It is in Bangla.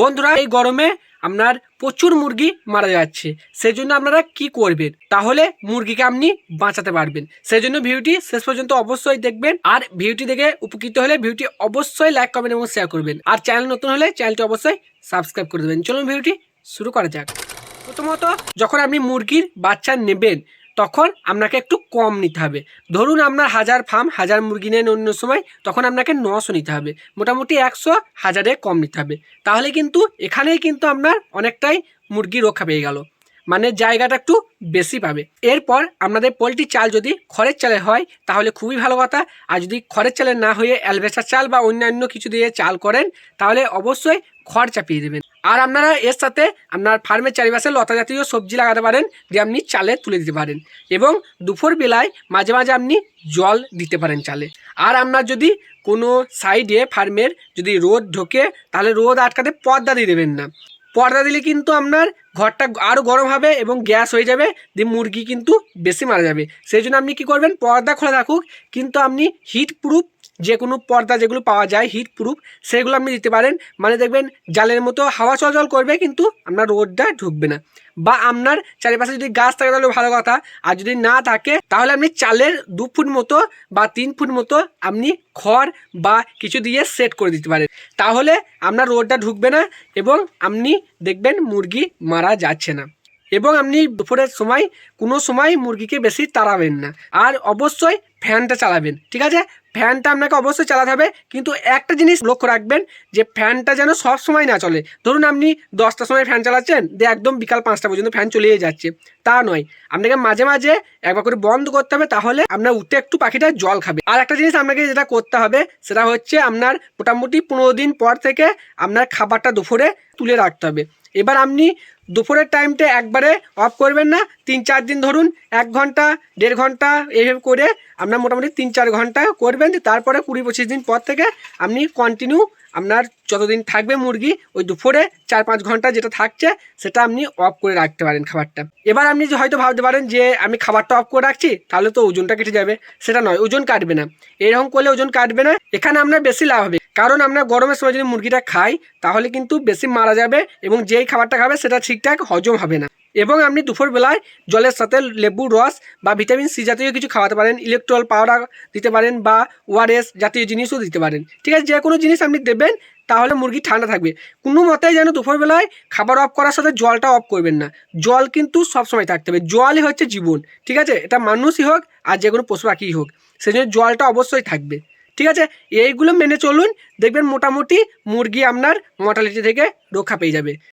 বন্ধুরা, এই গরমে আপনার প্রচুর মুরগি মারা যাচ্ছে। সেই জন্য আপনারা কি করবেন? তাহলে মুরগিকে আপনি বাঁচাতে পারবেন। সেই জন্য ভিডিওটি শেষ পর্যন্ত অবশ্যই দেখবেন। আর ভিডিওটি দেখে উপকৃত হলে ভিডিওটি অবশ্যই লাইক, কমেন্ট এবং শেয়ার করবেন। আর চ্যানেল নতুন হলে চ্যানেলটি অবশ্যই সাবস্ক্রাইব করে দেবেন। চলুন ভিডিওটি শুরু করা যাক। প্রথমত, যখন আপনি মুরগির বাচ্চা নেবেন তখন আপনাকে একটু কম নিতে হবে। ধরুন আপনার হাজার ফার্ম, হাজার মুরগি নেন অন্য সময় তখন আপনাকে নশো নিতে হবে। মোটামুটি একশো হাজারে কম নিতে হবে। তাহলে কিন্তু এখানেই কিন্তু আপনার অনেকটাই মুরগি রক্ষা পেয়ে গেল। মানে জায়গাটা একটু বেশি পাবে। এরপর আপনাদের পোলট্রি চাল যদি খড়ের চালে হয়, তাহলে খুবই ভালো কথা। আর যদি খড়ের চালে না হয়ে অ্যালবেসার চাল বা অন্যান্য কিছু দিয়ে চাল করেন, তাহলে অবশ্যই খড় চাপিয়ে দেবেন। আর আপনারা এর সাথে আপনার ফার্মের চারিপাশে লতা জাতীয় সবজি লাগাতে পারেন যে আপনি চালে তুলে দিতে পারেন। এবং দুপুর বেলায় মাঝে মাঝে আপনি জল দিতে পারেন চালে। আর আপনার যদি কোনো সাইডে ফার্মের যদি রোদ ঢোকে, তাহলে রোদ আটকাতে পর্দা দিয়ে দেবেন না। পর্দা দিলে কিন্তু আপনার ঘরটা আরও গরম হবে এবং গ্যাস হয়ে যাবে, দিয়ে মুরগি কিন্তু বেশি মারা যাবে। সেই জন্য আপনি কী করবেন? পর্দা খোলা রাখুক, কিন্তু আপনি হিট প্রুফ যে কোনো পর্দা যেগুলো পাওয়া যায় হিট প্রুফ সেগুলো আপনি দিতে পারেন। মানে দেখবেন জালের মতো হাওয়া চলাচল করবে, কিন্তু আপনার রোদটা ঢুকবে না। বা আপনার চারিপাশে যদি গাছ থাকে, তাহলে ভালো কথা। আর যদি না থাকে, তাহলে আপনি চালের দু ফুট মতো বা তিন ফুট মতো আপনি খড় বা কিছু দিয়ে সেট করে দিতে পারেন। তাহলে আপনার রোদটা ঢুকবে না এবং আপনি দেখবেন মুরগি মারা যাচ্ছে না। এবং আপনি দুপুরের সময়, কোনো সময় মুরগিকে বেশি তাড়াবেন না। আর অবশ্যই ফ্যানটা চালাবেন, ঠিক আছে? ফ্যানটা আপনাকে অবশ্যই চালাতে হবে, কিন্তু একটা জিনিস লক্ষ্য রাখবেন, যে ফ্যানটা যেন সব সময় না চলে। ধরুন আপনি দশটার সময় ফ্যান চালাচ্ছেন, দিয়ে একদম বিকাল পাঁচটা পর্যন্ত ফ্যান চলেই যাচ্ছে। তা নয়, আপনাকে মাঝে মাঝে একবার করে বন্ধ করতে হবে, তাহলে আপনার উঠে একটু পাখিটা জল খাবে। আর একটা জিনিস আপনাকে যেটা করতে হবে, সেটা হচ্ছে আপনার মোটামুটি পনেরো দিন পর থেকে আপনার খাবারটা দুপুরে তুলে রাখতে হবে। এবার আপনি দুপুরের টাইমটা একবারে অফ করবেন না। তিন, চার দিন ধরুন, এক ঘণ্টা, দেড় ঘণ্টা এইভাবে করে আপনার মোটামুটি তিন, চার ঘণ্টা করবেন। তারপরে কুড়ি, পঁচিশ দিন পর থেকে আপনি কন্টিনিউ আপনার যতদিন থাকবে মুরগি, ওই দুপুরে চার, পাঁচ ঘণ্টা যেটা থাকছে, সেটা আপনি অফ করে রাখতে পারেন খাবারটা। এবার আপনি যে হয়তো ভাবতে পারেন যে, আমি খাবারটা অফ করে রাখছি, তাহলে তো ওজনটা কেটে যাবে। সেটা নয়, ওজন কাটবে না। এরকম করলে ওজন কাটবে না। এখানে আপনার বেশি লাভ হবে। কারণ আমরা গরমের সময় যদি মুরগিটা খাই, তাহলে কিন্তু বেশি মারা যাবে এবং যেই খাবারটা খাবে, সেটা ঠিকঠাক হজম হবে না। এবং আপনি দুপুরবেলায় জলের সাথে লেবুর রস বা ভিটামিন সি জাতীয় কিছু খাওয়াতে পারেন ইলেকট্রল পাউডার দিতে পারেন বা ওআরএস জাতীয় জিনিসও দিতে পারেন। ঠিক আছে যে কোনো জিনিস আপনি দেবেন, তাহলে মুরগি ঠান্ডা থাকবে। কোনো মতেই যেন দুপুরবেলায় খাবার অফ করার সাথে জলটা অফ করবেন না। জল কিন্তু সবসময় থাকতে হবে। জলই হচ্ছে জীবন। ঠিক আছে, এটা মানুষই হোক আর যে কোনো পশু পাখিই হোক সেই জন্য জলটা অবশ্যই থাকবে। ঠিক আছে, এইগুলো মেনে চলুন। দেখবেন মোটামুটি মুরগি আপনার মর্টালিটি থেকে রক্ষা পেয়ে যাবে।